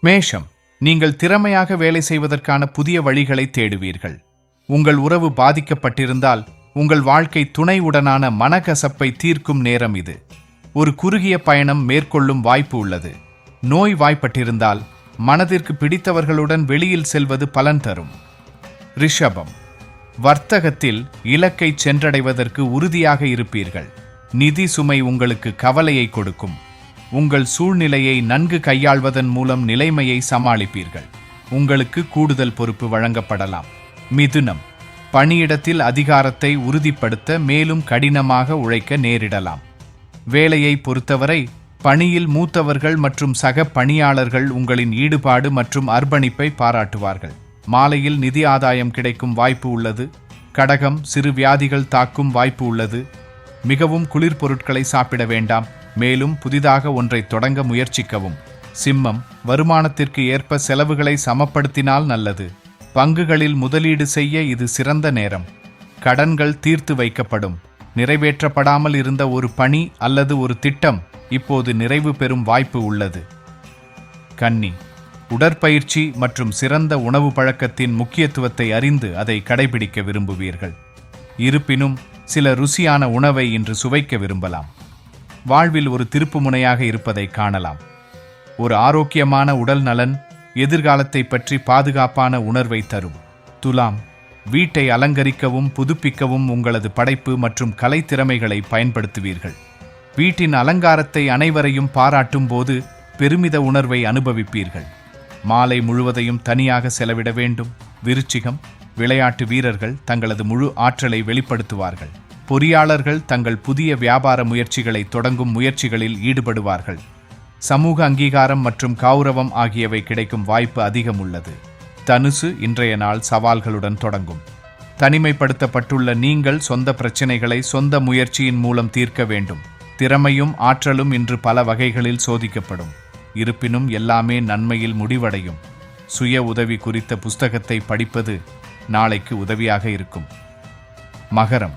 மேஷம் நீங்கள் திறமையாக வேலை செய்வதற்கான புதிய வழிகளை தேடுவீர்கள். உங்கள் உறவு பாதிக்கப்பட்டிருந்தால் உங்கள் வாழ்க்கை துணையுடனான மனக்கசப்பை தீர்க்கும் நேரம் இது. ஒரு குறுகிய பயணம் மேற்கொள்ளும் வாய்ப்பு உள்ளது. நோய் வாய்ப்பட்டிருந்தால் மனதிற்கு பிடித்தவர்களுடன் வெளியில் செல்வது பலன் தரும். ரிஷபம் வர்த்தகத்தில் இலக்கை சென்றடைவதற்கு உறுதியாக இருப்பீர்கள். நிதி சுமை உங்களுக்கு கவலையை கொடுக்கும். உங்கள் சூழ்நிலையை நன்கு கையாள்வதன் மூலம் நிலைமையை சமாளிப்பீர்கள். உங்களுக்கு கூடுதல் பொறுப்பு வழங்கப்படலாம். மிதுனம். பணியிடத்தில் அதிகாரத்தை உறுதிப்படுத்த மேலும் கடினமாக உழைக்க நேரிடலாம். வேலையை பொறுத்தவரை பணியில் மூத்தவர்கள் மற்றும் சக பணியாளர்கள் உங்களின் ஈடுபாடு மற்றும் அர்ப்பணிப்பை பாராட்டுவார்கள். மாலையில் நிதி ஆதாயம் கிடைக்கும் வாய்ப்பு உள்ளது. கடகம் சிறு வியாதிகள் தாக்கும் வாய்ப்பு உள்ளது. மிகவும் குளிர் பொருட்களை சாப்பிட வேண்டாம். மேலும் புதிதாக ஒன்றை தொடங்க முயற்சிக்கவும். சிம்மம் வருமானத்திற்கு ஏற்ப செலவுகளை சமப்படுத்தினால் நல்லது. பங்குகளில் முதலீடு செய்ய இது சிறந்த நேரம். கடன்கள் தீர்த்து வைக்கப்படும். நிறைவேற்றப்படாமல் இருந்த ஒரு பணி அல்லது ஒரு திட்டம் இப்போது நிறைவு பெறும் வாய்ப்பு உள்ளது. கன்னி உடற்பயிற்சி மற்றும் சிறந்த உணவு பழக்கத்தின் முக்கியத்துவத்தை அறிந்து அதை கடைபிடிக்க விரும்புவீர்கள். இருப்பினும் சில ருசியான உணவை இன்று சுவைக்க விரும்பலாம். வாழ்வில் ஒரு திருப்புமுனையாக இருப்பதை காணலாம். ஒரு ஆரோக்கியமான உடல் நலன் எதிர்காலத்தை பற்றி பாதுகாப்பான உணர்வை தரும். துலாம் வீட்டை அலங்கரிக்கவும் புதுப்பிக்கவும் உங்களது படைப்பு மற்றும் கலைத்திறமைகளை பயன்படுத்துவீர்கள். வீட்டின் அலங்காரத்தை அனைவரையும் பாராட்டும் போது பெருமித உணர்வை அனுபவிப்பீர்கள். மாலை முழுவதையும் தனியாக செலவிட வேண்டும். விருச்சிகம் விளையாட்டு வீரர்கள் தங்களது முழு ஆற்றலை வெளிப்படுத்துவார்கள். பொறியாளர்கள் தங்கள் புதிய வியாபார முயற்சிகளை தொடங்கும் முயற்சிகளில் ஈடுபடுவார்கள். சமூக அங்கீகாரம் மற்றும் கௌரவம் ஆகியவை கிடைக்கும் வாய்ப்பு அதிகம் உள்ளது. தனுசு இன்றைய நாள் சவால்களுடன் தொடங்கும். தனிமைப்படுத்தப்பட்டுள்ள நீங்கள் சொந்த பிரச்சினைகளை சொந்த முயற்சியின் மூலம் தீர்க்க வேண்டும். திறமையும் ஆற்றலும் இன்று பல வகைகளில் சோதிக்கப்படும். இருப்பினும் எல்லாமே நன்மையில் முடிவடையும். சுய உதவி குறித்த புஸ்தகத்தை படிப்பது நாளைக்கு உதவியாக இருக்கும். மகரம்.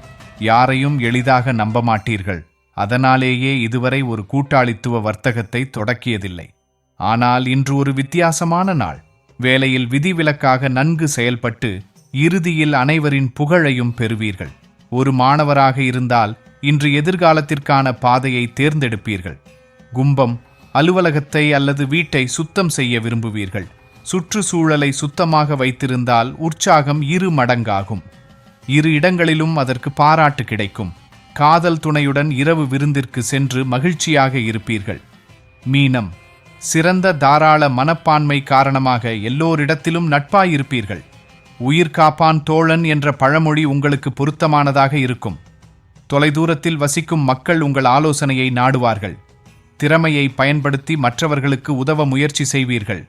யாரையும் எளிதாக நம்ப மாட்டீர்கள் அதனாலேயே இதுவரை ஒரு கூட்டாளித்துவ வர்த்தகத்தை தொடக்கியதில்லை. ஆனால் இன்று ஒரு வித்தியாசமான நாள். வேலையில் விதிவிலக்காக நன்கு செயல்பட்டு இறுதியில் அனைவரின் புகழையும் பெறுவீர்கள். ஒரு மாணவராக இருந்தால் இன்று எதிர்காலத்திற்கான பாதையை தேர்ந்தெடுப்பீர்கள். கும்பம் அலுவலகத்தை அல்லது வீட்டை சுத்தம் செய்ய விரும்புவீர்கள். சுற்றுச்சூழலை சுத்தமாக வைத்திருந்தால் உற்சாகம் இரு மடங்காகும். இரு இடங்களிலும் அதற்கு பாராட்டு கிடைக்கும். காதல் துணையுடன் இரவு விருந்திற்கு சென்று மகிழ்ச்சியாக இருப்பீர்கள். மீனம். சிறந்த தாராள மனப்பான்மை காரணமாக எல்லோரிடத்திலும் நட்பாயிருப்பீர்கள். உயிர் காப்பான் தோழன் என்ற பழமொழி உங்களுக்கு பொருத்தமானதாக இருக்கும். தொலைதூரத்தில் வசிக்கும் மக்கள் உங்கள் ஆலோசனையை நாடுவார்கள். திறமையை பயன்படுத்தி மற்றவர்களுக்கு உதவ முயற்சி செய்வீர்கள்.